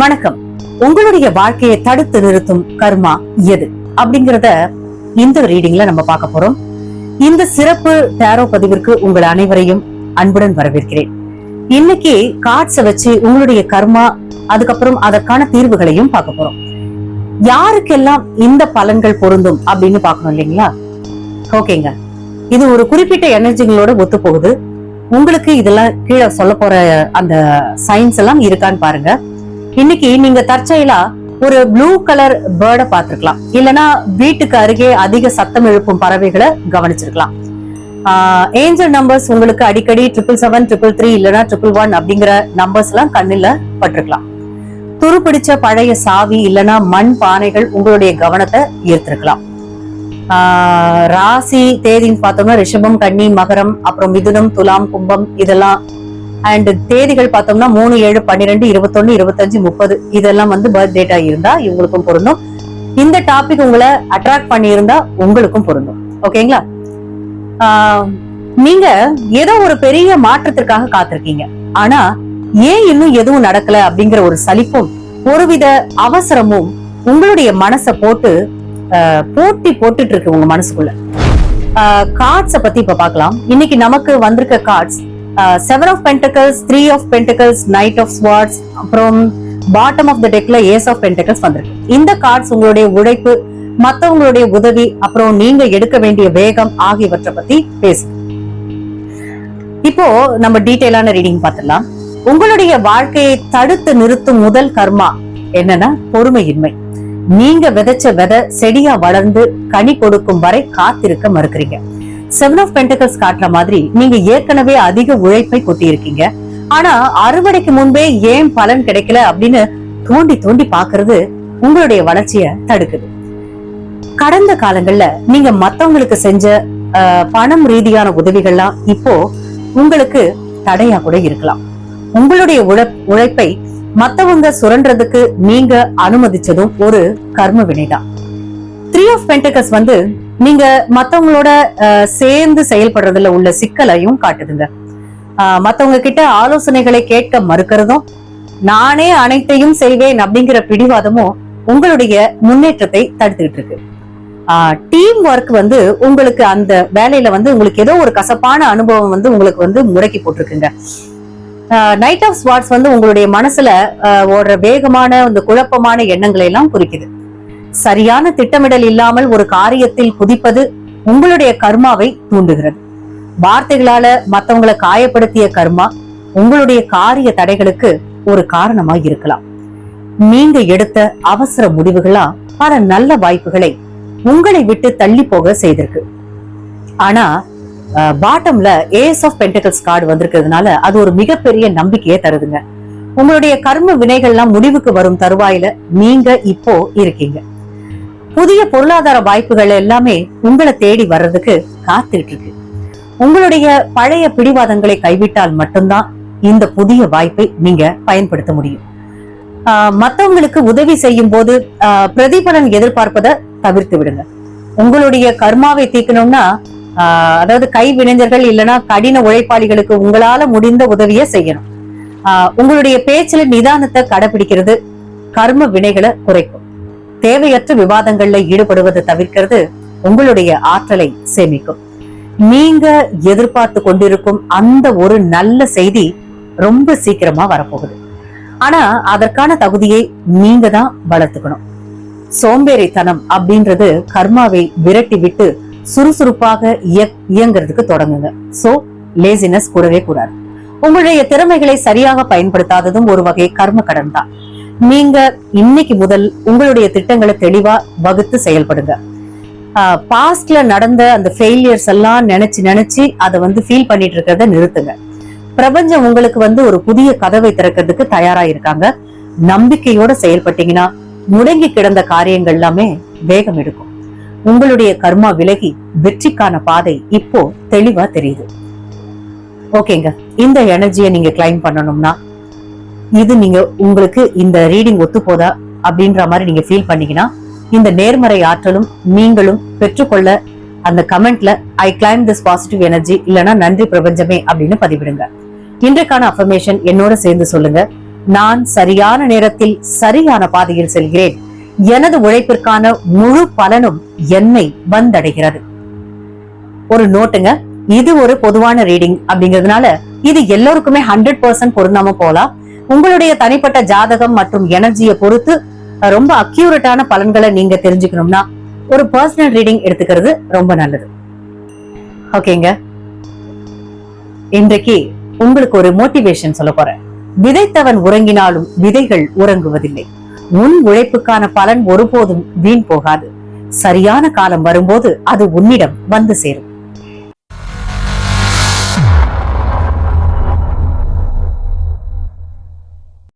வணக்கம். உங்களுடைய வாழ்க்கையை தடுத்து நிறுத்தும் கர்மா எது? அப்படிங்கறத இந்த ரீடிங்ல நம்ம பார்க்க போறோம். இந்த சிறப்பு டேரோ பதிவிற்கு உங்கள் அனைவரையும் அன்புடன் வரவேற்கிறேன். இன்னைக்கு கார்ட்ஸை வச்சு உங்களுடைய கர்மா அதுக்கப்புறம் அதற்கான தீர்வுகளையும் பார்க்க போறோம். யாருக்கெல்லாம் இந்த பலன்கள் பொருந்தும் அப்படின்னு பாக்கணும் இல்லைங்களா? ஓகேங்க இது ஒரு குறிப்பிட்ட எனர்ஜிகளோட ஒத்து போகுது உங்களுக்கு இதெல்லாம் கீழே சொல்ல போற அந்த சயின்ஸ் எல்லாம் இருக்கான்னு பாருங்க. இன்னைக்கு நீங்க தற்செயலா ஒரு ப்ளூ கலர் பேர்டை பார்த்திருக்கலாம். இல்லனா வீட்டுக்கு அருகே அதிக சத்தம் எழுப்பும் பறவைகளை கவனிச்சிருக்கலாம். ஏஞ்சல் நம்பர்ஸ் உங்களுக்கு அடிக்கடி ட்ரிபிள் செவன் ட்ரிபிள் த்ரீ இல்லனா ட்ரிபிள் ஒன் அப்படிங்கிற நம்பர்ஸ் எல்லாம் கண்ணுல பட்டிருக்கலாம். துருப்பிடிச்ச பழைய சாவி இல்லனா மண் பானைகள் உங்களுடைய கவனத்தை ஈர்த்திருக்கலாம். ஆஹ் ராசி தேதின்னு பார்த்தோம்னா ரிஷபம் கன்னி மகரம் அப்புறம் மிதுனம் துலாம் கும்பம் இதெல்லாம் அண்ட் தேதிகள் பார்த்தோம்னா மூணு ஏழு பன்னிரெண்டு இருபத்தொன்னு இருபத்தஞ்சு முப்பது. இதெல்லாம் வந்து பர்த் டேட்டா இருந்தா இவங்களுக்கும் பொருந்தும். இந்த டாபிக் உங்களை அட்ராக்ட் பண்ணியிருந்தா உங்களுக்கும் பொருந்தும். ஓகேங்களா நீங்க ஏதோ ஒரு பெரிய மாற்றத்திற்காக காத்திருக்கீங்க. ஆனா ஏன் இன்னும் எதுவும் நடக்கல அப்படிங்கிற ஒரு சலிப்பும் ஒருவித அவசரமும் உங்களுடைய மனசை போட்டு போட்டி போட்டுட்டு இருக்கு உங்க மனசுக்குள்ள. கார்ட்ஸ பத்தி இப்ப பாக்கலாம் இன்னைக்கு நமக்கு வந்திருக்க cards seven of pentacles three of pentacles knight of swords அப்புறம் பாட்டம் ஆஃப் த டெக்ல ஏஸ் ஆஃப் பென்டக்கல்ஸ் வந்திருக்கு. இந்த கார்ட்ஸ் உங்களுடைய உழைப்பு மத்தவங்களுடைய உதவி அப்புறம் நீங்க எடுக்க வேண்டிய வேகம் ஆகியவற்றை பத்தி பேசு இப்போ நம்ம டீட்டெயிலான ரீடிங் பார்த்துடலாம். உங்களுடைய வாழ்க்கையை தடுத்து நிறுத்தும் முதல் கர்மா என்னன்னா பொறுமையின்மை. நீங்க விதைச்ச விதை செடியா வளர்ந்து கனி கொடுக்கும் வரை காத்திருக்க மறுக்கிறீங்க. செவன் ஆஃப் பென்டகல்ஸ் காட்டுற மாதிரி நீங்க ஏற்கனவே அதிக உழைப்பை கொட்டியிருக்கீங்க. ஆனா அறுவடைக்கு முன்பே ஏன் பலன் கிடைக்கல அப்படின்னு தோண்டி தோண்டி பாக்குறது உங்களுடைய வளர்ச்சிய தடுக்குது. கடந்த காலங்கள்ல நீங்க மத்தவங்களுக்கு செஞ்ச பணம் ரீதியான உதவிகள்லாம் இப்போ உங்களுக்கு தடையா கூட இருக்கலாம். உங்களுடைய உழைப்பை மத்தவங்க சுரண்டதுக்கு நீங்க அனுமதிச்சதும் ஒரு கர்ம வினைதான். த்ரீ ஆஃப் பென்டகஸ் வந்து நீங்க மத்தவங்களோட சேர்ந்து செயல்படுறதுல உள்ள சிக்கலையும் காட்டுதுங்க. மத்தவங்க கிட்ட ஆலோசனைகளை கேட்க மறுக்கிறதும் நானே அனைத்தையும் செய்வேன் அப்படிங்கிற பிடிவாதமும் உங்களுடைய முன்னேற்றத்தை தடுத்துக்கிட்டு இருக்கு டீம் ஒர்க் வந்து உங்களுக்கு அந்த வேலையில வந்து உங்களுக்கு ஏதோ ஒரு கசப்பான அனுபவம் வந்து உங்களுக்கு வந்து முடக்கி போட்டிருக்குங்க. நைட் ஆஃப் ஸ்வாட்ஸ் வந்து உங்களுடைய மனசுல ஓடுற வேகமான அந்த குழப்பமான எண்ணங்களை எல்லாம் குறிக்குது. சரியான திட்டமிடல் இல்லாமல் ஒரு காரியத்தில் குதிப்பது உங்களுடைய கர்மாவை தூண்டுகிறது. வார்த்தைகளால மத்தவங்களை காயப்படுத்திய கர்மா உங்களுடைய காரிய தடைகளுக்கு ஒரு காரணமா இருக்கலாம். நீங்க எடுத்த அவசர முடிவுகளா பல நல்ல வாய்ப்புகளை உங்களை விட்டு தள்ளி போக செய்திருக்கு. ஆனா பாட்டம்ல ஏஸ் ஆஃப் பென்டகல்ஸ் கார்டு வந்திருக்கிறதுனால அது ஒரு மிகப்பெரிய நம்பிக்கையை தருதுங்க. உங்களுடைய கர்ம வினைகள்லாம் முடிவுக்கு வரும் தருவாயில நீங்க இப்போ இருக்கீங்க. புதிய பொருளாதார வாய்ப்புகள் எல்லாமே உங்களை தேடி வர்றதுக்கு காத்துட்டு இருக்கு உங்களுடைய பழைய பிடிவாதங்களை கைவிட்டால் மட்டும்தான் இந்த புதிய வாய்ப்பை நீங்க பயன்படுத்த முடியும். மற்றவங்களுக்கு மத்தவங்களுக்கு உதவி செய்யும் போது பிரதிபலன் எதிர்பார்ப்பதை தவிர்த்து விடுங்க. உங்களுடைய கர்மாவை தீக்கணும்னா ஆஹ் அதாவது கைவினைஞர்கள் இல்லைன்னா கடின உழைப்பாளிகளுக்கு உங்களால முடிந்த உதவியை செய்யணும். ஆஹ் உங்களுடைய பேச்சில் நிதானத்தை கடைபிடிக்கிறது கர்ம வினைகளை குறைக்கும். தேவையற்ற விவாதங்கள்ல ஈடுபடுவதை தவிர்க்கிறது உங்களுடைய ஆற்றலை சேமிக்கும். நீங்க எதிர்பார்த்து கொண்டிருக்கும் அந்த ஒரு நல்ல செய்தி ரொம்ப சீக்கிரமா வரப்போகுது. ஆனா அதற்கான தகுதியை நீங்க தான் வளர்த்துக்கணும். சோம்பேறித்தனம் அப்படின்றது கர்மாவை விரட்டி விட்டு சுறுசுறுப்பாக இயங்குறதுக்கு தொடங்குங்க. சோ லேசினஸ் கூடவே கூடாது. உங்களுடைய திறமைகளை சரியாக பயன்படுத்தாததும் ஒரு வகை கர்ம கடன் தான். நீங்க இன்னைக்கு முதல் உங்களுடைய திட்டங்களை தெளிவா வகுத்து செயல்படுங்க. பாஸ்ட்ல நடந்த அந்த ஃபெயிலியர்ஸ் எல்லாம் நினைச்சு நினைச்சு அதை வந்து ஃபீல் பண்ணிட்டு இருக்கிறத நிறுத்துங்க. பிரபஞ்சம் உங்களுக்கு வந்து ஒரு புதிய கதவை திறக்கிறதுக்கு தயாரா இருக்காங்க. நம்பிக்கையோட செயல்பட்டீங்கன்னா முடங்கி கிடந்த காரியங்கள் எல்லாமே வேகம் எடுக்கும். உங்களுடைய கர்மா விலகி வெற்றிக்கான பாதை இப்போ தெளிவா தெரியுது. ஓகேங்க. இந்த எனர்ஜியை நீங்க கிளைம் பண்ணணும்னா இது நீங்க உங்களுக்கு இந்த ரீடிங் ஒத்து போதா அப்படின்ற மாதிரி நீங்க ஃபீல் பண்ணீங்கன்னா இந்த நேர்மறை ஆற்றலும் நீங்களும் பெற்றுக்கொள்ள அந்த கமெண்ட்ல I claim this positive energy இல்லனா நன்றி பிரபஞ்சமே அப்படின்னு பதிவிடுங்க. இன்றைக்கான அஃபர்மேஷன் என்னோட சேர்ந்து சொல்லுங்க. நான் சரியான நேரத்தில் சரியான பாதையில் செல்கிறேன். எனது உழைப்பிற்கான முழு பலனும் என்னை வந்தடைகிறது. ஒரு நோட்டுங்க இது ஒரு பொதுவான ரீடிங் அப்படிங்கிறதுனால இது எல்லோருக்குமே ஹண்ட்ரட் பர்சன்ட் பொருந்தாம போலாம் உங்களுடைய தனிப்பட்ட ஜாதகம் மற்றும் எனர்ஜியை பொறுத்து ரொம்ப அக்யூரேட்டான பலன்களை நீங்க தெரிஞ்சுக்கணும்னா ஒரு பர்சனல் ரீடிங் எடுத்துக்கிறது ரொம்ப நல்லது. ஓகேங்க இன்றைக்கு உங்களுக்கு ஒரு மோட்டிவேஷன் சொல்ல போறேன். விதைத்தவன் உறங்கினாலும் விதைகள் உறங்குவதில்லை. உன் உழைப்புக்கான பலன் ஒருபோதும் வீண் போகாது. சரியான காலம் வரும்போது அது உன்னிடம் வந்து சேரும்.